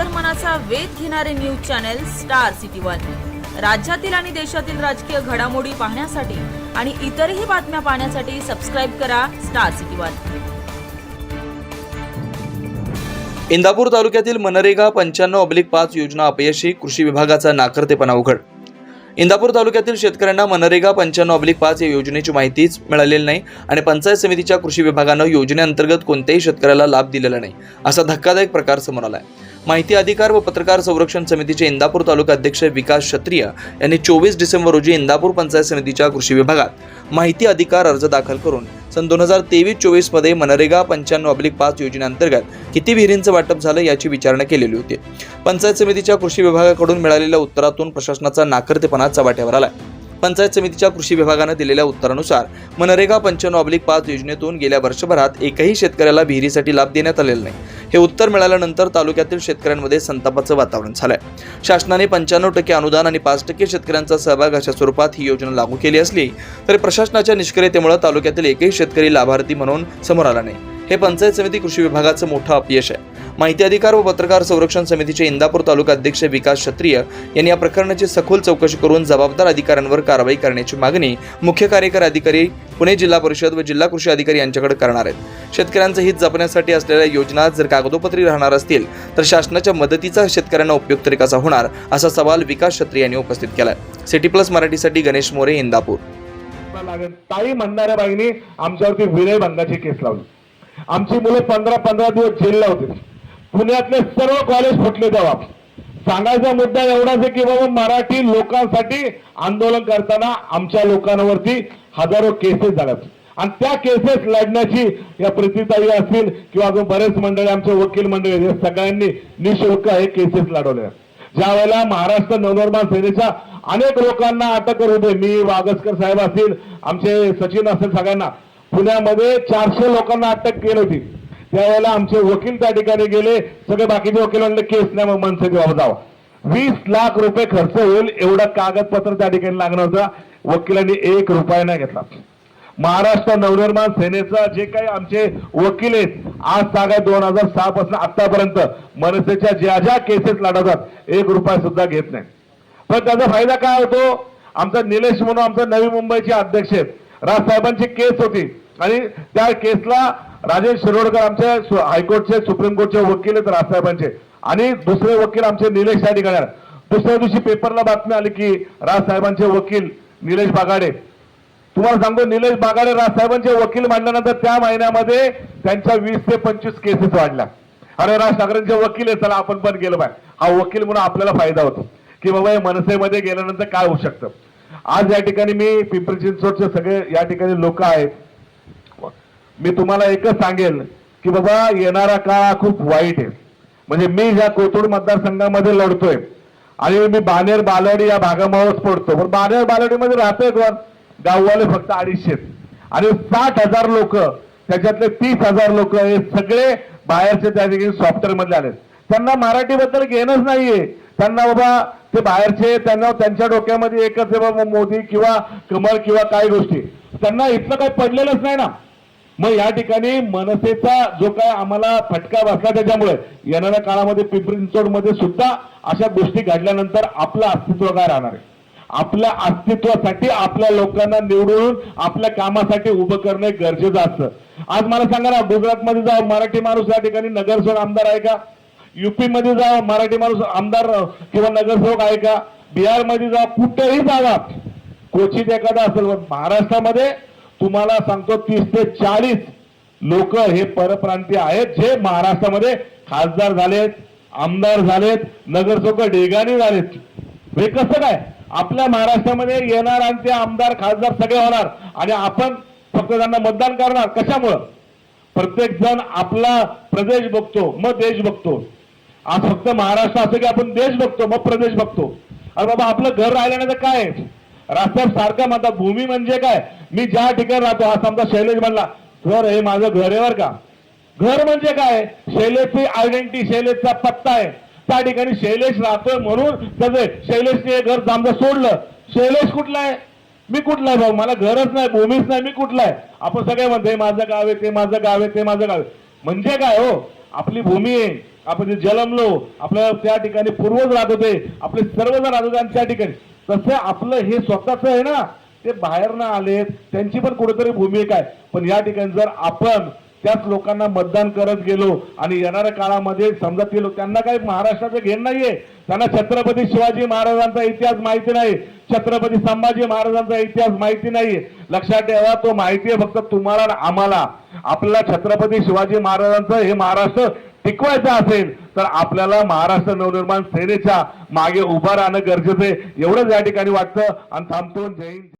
अंतर्मनाचा वेध घेणारे news channel star city one. राज्यातील आणि देशातील राजकीय घडामोडी पाहण्यासाठी आणि इतरही बातम्या पाहण्यासाठी सबस्क्राईब करा स्टार सिटी वन. इंदापूर तालुक्यातील मनरेगा पंच्याण्णव अब्लिक पाच योजना अपयशी कृषी विभागाचा नाकर्तेपणा उघड. इंदापूर तालुक्यातील शेतकऱ्यांना मनरेगा पंच्याण्णव अब्लिक पाच या योजनेची माहितीच मिळालेली नाही आणि पंचायत समितीच्या कृषी विभागानं योजनेअंतर्गत कोणत्याही शेतकऱ्याला लाभ दिलेला नाही असा धक्कादायक प्रकार समोर आलाय. माहिती अधिकार व पत्रकार संरक्षण समितीचे इंदापूर तालुका अध्यक्ष विकास क्षत्रिय यांनी चोवीस डिसेंबर रोजी इंदापूर पंचायत समितीच्या कृषी विभागात माहिती अधिकार अर्ज दाखल करून सन दोन हजार तेवीस चोवीसमध्ये मनरेगा पंच्याण्णव अब्लिक पाच योजनेअंतर्गत किती विहिरींचं वाटप झालं याची विचारणा केलेली होती. पंचायत समितीच्या कृषी विभागाकडून मिळालेल्या उत्तरातून प्रशासनाचा नाकर्तेपणा चव्हाट्यावर आहे पंचायत समितीच्या कृषी विभागानं दिलेल्या उत्तरानुसार मनरेगा पंच्याण्णव ऑब्लिक पाच योजनेतून गेल्या वर्षभरात एकही शेतकऱ्याला विहिरीसाठी लाभ देण्यात आलेला नाही. हे उत्तर मिळाल्यानंतर तालुक्यातील शेतकऱ्यांमध्ये संतापाचं वातावरण झालंय. शासनाने पंच्याण्णव टक्के अनुदान आणि पाच टक्के शेतकऱ्यांचा सहभाग अशा स्वरूपात ही योजना लागू केली असली तरी प्रशासनाच्या निष्क्रियतेमुळे तालुक्यातील एकही शेतकरी लाभार्थी म्हणून समोर आला नाही. हे पंचायत समिती कृषी विभागाचं मोठं अपयश आहे. माहिती अधिकार व पत्रकार संरक्षण समितीचे इंदापूर तालुका अध्यक्ष विकास क्षत्रिय यांनी या प्रकरणाची सखोल चौकशी करून जबाबदार अधिकाऱ्यांवर कारवाई करण्याची मागणी मुख्य कार्यकारी अधिकारी पुणे जिल्हा परिषद व जिल्हा कृषी अधिकारी यांच्याकडे करणार आहेत. शेतकऱ्यांचं हित जपण्यासाठी असलेल्या योजना जर कागदोपत्री राहणार असतील तर शासनाच्या मदतीचा शेतकऱ्यांना उपयोग तरी कसा होणार असा सवाल विकास क्षत्रिय यांनी उपस्थित केलाय. सिटी प्लस मराठीसाठी गणेश मोरे इंदापूर. लागेल. ताई म्हणणाऱ्या बाईने आमच्यावरती विनयभंगाची केस लावली. आमची मुलं पंधरा पंधरा दिवस जेलला होते. पुण्यातले सर्व कॉलेज फुटले तेव्हा. सांगायचा मुद्दा एवढाच आहे की बाबा मराठी लोकांसाठी आंदोलन करताना आमच्या लोकांवरती हजारो केसेस झाल्यात. आणि त्या केसेस लढण्याची या प्रतिताई असतील किंवा अजून बरेच मंडळी आमचे वकील मंडळी या सगळ्यांनी निशुल्क हे केसेस लढवल्या ज्या वेळेला महाराष्ट्र नवनिर्माण सेनेच्या अनेक लोकांना अटक करू दे मी वागसकर साहेब असतील आमचे सचिन असतील सगळ्यांना पुण्यामध्ये चारशे लोकांना अटक केली होती. त्यावेळेला आमचे वकील त्या ठिकाणी गेले. सगळे बाकीचे वकील म्हणले केस नाही मग मनसे जबाब जावा वीस लाख रुपये खर्च होईल एवढं कागदपत्र त्या ठिकाणी लागणार होतं. वकिलांनी एक रुपया नाही घेतला. महाराष्ट्र नवनिर्माण सेनेचा जे काही आमचे वकील आहेत आज सागा दोन हजार सहा पासून आतापर्यंत मनसेच्या ज्या ज्या केसेस लढवतात एक रुपया सुद्धा घेत नाही. पण त्याचा फायदा काय होतो? आमचा निलेश म्हणून आमचा नवी मुंबईचे अध्यक्ष आहेत. राजसाहेबांची केस होती. आणि त्या केसला राजेश शिरोडकर आमचे हायकोर्टचे सुप्रीम कोर्टचे वकील आहेत राजसाहेबांचे. आणि दुसरे वकील आमचे निलेश या ठिकाणी दुसऱ्या दिवशी पेपरला बातमी आली की राजसाहेबांचे वकील निलेश बागाडे. तुम्हाला सांगतो निलेश बागाडे राजसाहेबांचे वकील मांडल्यानंतर त्या महिन्यामध्ये त्यांच्या वीस ते पंचवीस केसेस वाढल्या. अरे राज ठाकरेंचे वकील आहे चला आपण पण गेलो पाहिजे हा वकील म्हणून आपल्याला फायदा होतो. की बाबा हे मनसेमध्ये गेल्यानंतर काय होऊ शकतं? आज या ठिकाणी मी पिंपरी चिंचवडचे सगळे या ठिकाणी लोक आहेत. मी तुम्हाला एकच सांगेल की बाबा येणारा काळ हा खूप वाईट आहे. म्हणजे मी ज्या कोथरूड मतदारसंघामध्ये लढतोय आणि मी बानेर बालवाडी या भागामावच पडतो. पण बानेर बालवाडीमध्ये राहतोय कोण? गाववाले फक्त अडीचशे. आणि साठ हजार लोक त्याच्यातले तीस हजार लोक हे सगळे बाहेरचे त्या ठिकाणी सॉफ्टवेअरमध्ये आले त्यांना मराठीबद्दल घेणंच नाहीये. त्यांना बाबा ते बाहेरचे त्यांना त्यांच्या डोक्यामध्ये एकच आहे बाबा मोदी किंवा कमळ किंवा काही गोष्टी. त्यांना इथलं काही पडलेलंच नाही ना. मग या ठिकाणी मनसेचा जो काय आम्हाला फटका बसला त्याच्यामुळे येणाऱ्या काळामध्ये पिंपरी चिंचवडमध्ये सुद्धा अशा गोष्टी घडल्यानंतर आपलं अस्तित्व काय राहणार आहे? आपल्या अस्तित्वासाठी आपल्या लोकांना निवडून आपल्या कामासाठी उभं करणे गरजेचं असतं. आज मला सांगा ना गुजरातमध्ये जाऊ मराठी माणूस या ठिकाणी नगरसेवक आमदार आहे का? युपी मध्ये जा मराठी माणूस आमदार किंवा नगरसेवक आहे का? बिहारमध्ये जा कुठेही जागा क्वचित एखादा असेल महाराष्ट्रामध्ये तुम्हाला सांगतो तीस ते चाळीस लोक हे परप्रांतीय आहेत जे महाराष्ट्रामध्ये खासदार झालेत आमदार झालेत नगरसेवक डेगाणी झालेत. हे कसं काय? आपल्या महाराष्ट्रामध्ये येणार आणि ते आमदार खासदार सगळे होणार आणि आपण फक्त त्यांना मतदान करणार. कशामुळं? प्रत्येक जण आपला प्रदेश बघतो मग देश बघतो. आज फक्त महाराष्ट्र असं की आपण देश बघतो मग प्रदेश बघतो. अरे बाबा आपलं घर राहिल्यानंतर काय? आहे? राजसाहेब सारखा म्हणतात भूमी म्हणजे काय? मी ज्या ठिकाणी राहतो हा समजा शैलेश म्हणला घर हे माझं घर आहे बरं का? घर म्हणजे काय? शैलेशची आयडेंटिटी शैलेशचा पत्ता आहे. त्या ठिकाणी शैलेश राहतोय म्हणून त्याचे शैलेशने घर समजा सोडलं. शैलेश कुठला आहे? मी कुठला आहे भाऊ? मला घरच नाही भूमीच नाही मी कुठला आहे? आपण सगळे म्हणतोय माझं गाव आहे ते माझं गाव आहे ते माझं गाव आहे. म्हणजे काय हो? आपली भूमी आहे. आपण जे जलमलो आपलं त्या ठिकाणी पूर्वज राहत होते. आपले सर्वजण राहत होते आणि त्या ठिकाणी. तसं आपलं हे स्वतःच आहे ना. ते बाहेर न आलेत त्यांची पण कुठेतरी भूमिका आहे. पण या ठिकाणी जर आपण त्याच लोकांना मतदान करत गेलो आणि येणाऱ्या काळामध्ये समजा ते लोक त्यांना काही महाराष्ट्राचं घेण नाहीये. त्यांना छत्रपती शिवाजी महाराजांचा इतिहास माहिती नाही. छत्रपती संभाजी महाराजांचा इतिहास माहिती नाही. लक्षात ठेवा तो माहिती आहे फक्त तुम्हाला आम्हाला. आपल्याला छत्रपती शिवाजी महाराजांचं हे महाराष्ट्र टिकवायचं असेल तर आपल्याला महाराष्ट्र नवनिर्माण सेनेच्या मागे उभं राहणं गरजेचं आहे. एवढंच या ठिकाणी वाटतं. आणि थांबतो. जय हिंद.